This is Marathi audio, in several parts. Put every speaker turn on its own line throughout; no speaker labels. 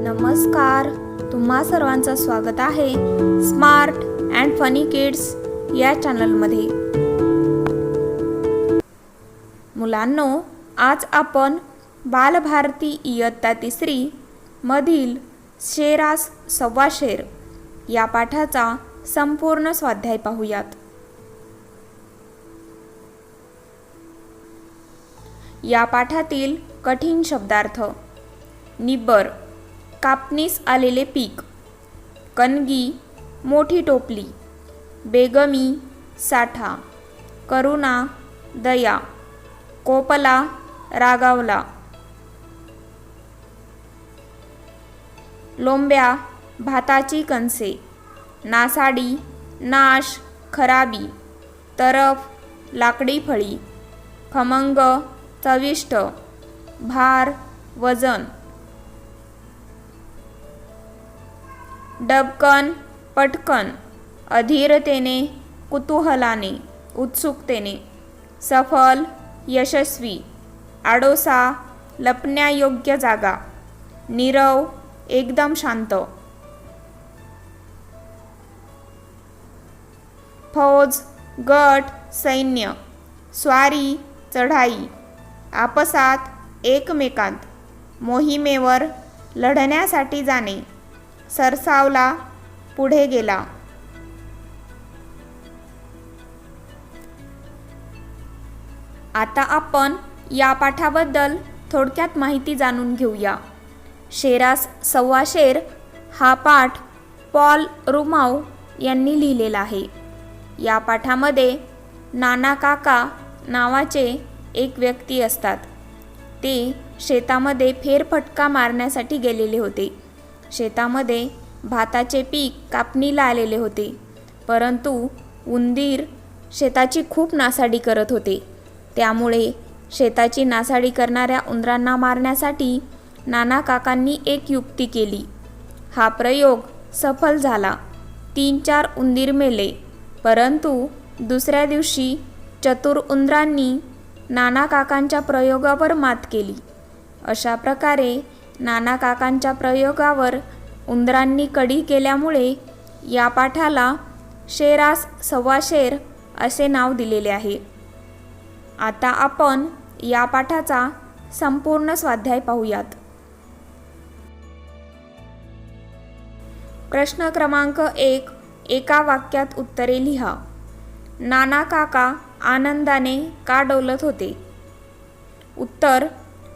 नमस्कार. तुम्हा सर्वांचं स्वागत आहे स्मार्ट अँड फनी किड्स या चॅनलमध्ये. मुलांनो आज आपण बालभारती इयत्ता तिसरी मधील शेरास सव्वा शेर या पाठाचा संपूर्ण स्वाध्याय पाहूयात. या पाठातील कठीण शब्दार्थ निब्बर. कापणीस आलेले पीक. कणगी मोठी टोपली बेगमी साठा करुणा दया कोपला रागावला. लोंब्या भाताची कणसे नासाडी नाश खराबी तरफ लाकडी फळी खमंग चविष्ट भार वजन. डबकन पटकन अधीरतेने कुतूहलाने उत्सुकतेने. सफल यशस्वी आडोसा लपण्यायोग्य जागा. नीरव एकदम शांत. फौज गट सैन्य. स्वारी चढाई. आपसात एकमेकांत. मोहिमेवर लढण्यासाठी जाणे. सरसावला पुढे गेला. आता आपण या पाठाबद्दल थोडक्यात माहिती जाणून घेऊया. शेरास सव्वा शेर हा पाठ पॉल रुमाव यांनी लिहिलेला आहे. या पाठामध्ये नाना काका नावाचे एक व्यक्ती असतात. ते शेतामध्ये फेरफटका मारण्यासाठी गेलेले होते. शेतामध्ये भाताचे पीक कापणीला आलेले होते. परंतु उंदीर शेताची खूप नासाडी करत होते. त्यामुळे शेताची नासाडी करणाऱ्या उंदरांना मारण्यासाठी नाना काकांनी एक युक्ती केली. हा प्रयोग सफल झाला. तीन चार उंदीर मेले. परंतु दुसऱ्या दिवशी चतुर उंदरांनी नाना काकांच्या प्रयोगावर मात केली. अशा प्रकारे नाना काकांच्या प्रयोगावर उंदरांनी कडी केल्यामुळे या पाठाला शेरास सव्वा शेर असे नाव दिलेले आहे. आता आपण या पाठाचा संपूर्ण स्वाध्याय पाहूयात. प्रश्न क्रमांक एक एका वाक्यात उत्तरे लिहा. नाना काका आनंदाने का डोलत होते? उत्तर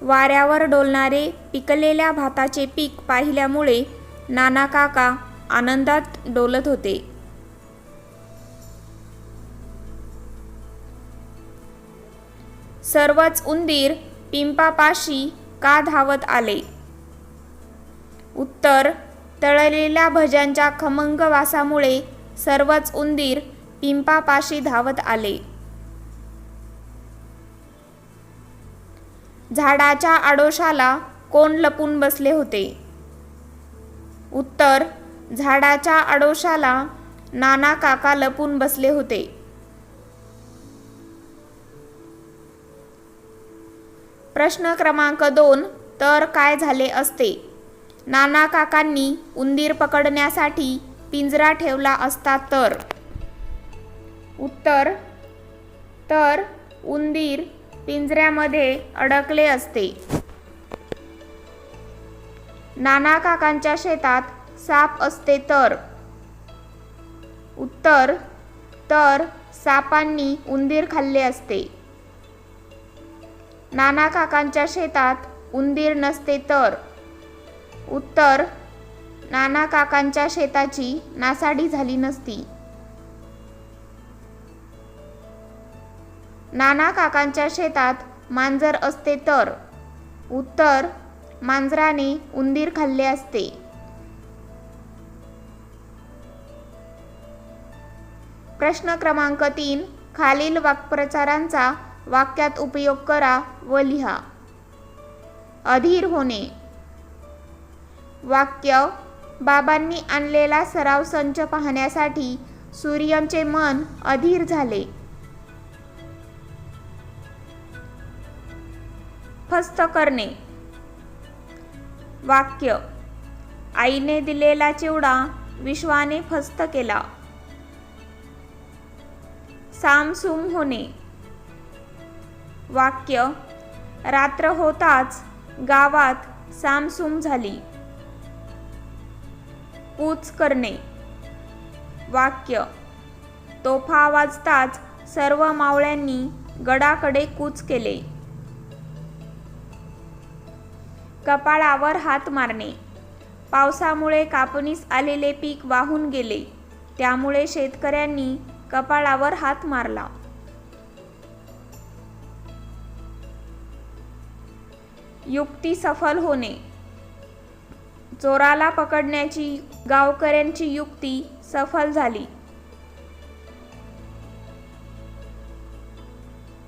वाऱ्यावर डोलणारे पिकलेल्या भाताचे पीक पाहिल्यामुळे नाना काका आनंदात डोलत होते. सर्वच उंदीर पिंपापाशी का धावत आले? उत्तर तळलेल्या भज्यांच्या खमंग वासामुळे सर्वच उंदीर पिंपापाशी धावत आले. झाडाच्या आडोशाला कोण लपून बसले होते? उत्तर झाडाच्या आडोशाला नाना काका लपून बसले होते. प्रश्न क्रमांक दोन तर काय झाले असते? नाना काकांनी उंदीर पकडण्यासाठी पिंजरा ठेवला असता तर? उत्तर तर उंदीर पिंजऱ्यामध्ये अडकले असते. नाना काकांच्या शेतात साप असते तर? उत्तर तर सापांनी उंदीर खाल्ले असते. नाना काकांच्या शेतात उंदीर नसते तर? उत्तर नाना काकांच्या शेताची नासाडी झाली नसती. नाना काकांच्या शेतात मांजर असते तर? उत्तर मांजराने उंदीर खाल्ले असते. प्रश्न क्रमांक तीन खालील वाक्प्रचारांचा वाक्यात उपयोग करा व लिहा. अधीर होणे. वाक्य बाबांनी आणलेला सराव संच पाहण्यासाठी सूर्यांचे मन अधीर झाले. फस्त करणे. वाक्य. आईने दिलेला चिवडा विश्वाने फस्त केला. सामसूम होणे. वाक्य. रात्र होताच गावात सामसूम झाली. कूच करणे. वाक्य. तोफा वाजताच सर्व मावळ्यांनी गडाकडे कूच केले. कपाळावर हात मारणे. पावसामुळे कापणीस आलेले पीक वाहून गेले. त्यामुळे शेतकऱ्यांनी कपाळावर हात मारला. युक्ती सफल होणे. चोराला पकडण्याची गावकऱ्यांची युक्ती सफल झाली.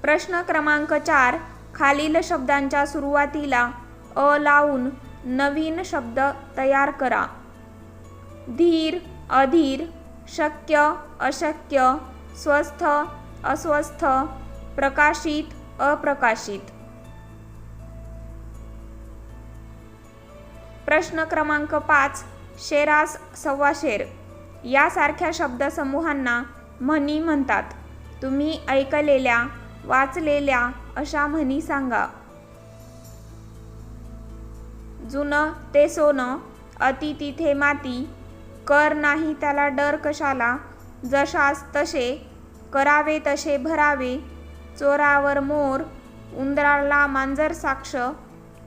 प्रश्न क्रमांक चार खालील शब्दांच्या सुरुवातीला अ लावून नवीन शब्द तयार करा. धीर अधीर शक्य अशक्य स्वस्थ अस्वस्थ प्रकाशित अप्रकाशित. प्रश्न क्रमांक पाच शेरास सव्वाशेर. यासारख्या शब्दसमूहांना म्हणी म्हणतात. तुम्ही ऐकलेल्या वाचलेल्या अशा म्हणी सांगा. जुनं ते सोनं अति तिथे माती कर नाही त्याला डर कशाला? जशास तसे करावे तसे भरावे. चोरावर मोर उंदराला मांजर साक्ष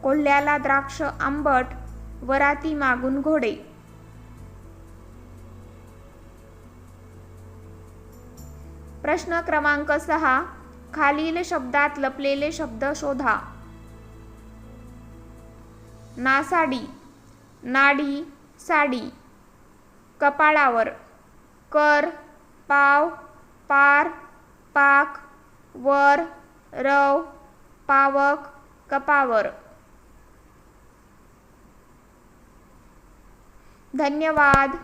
कोल्ह्याला द्राक्ष आंबट वराती मागून घोडे. प्रश्न क्रमांक सहा खालील शब्दात लपलेले शब्द शोधा. नासाडी नाडी साडी. कपाळावर कर पाव पार पाक वर रव पावक कपावर. धन्यवाद.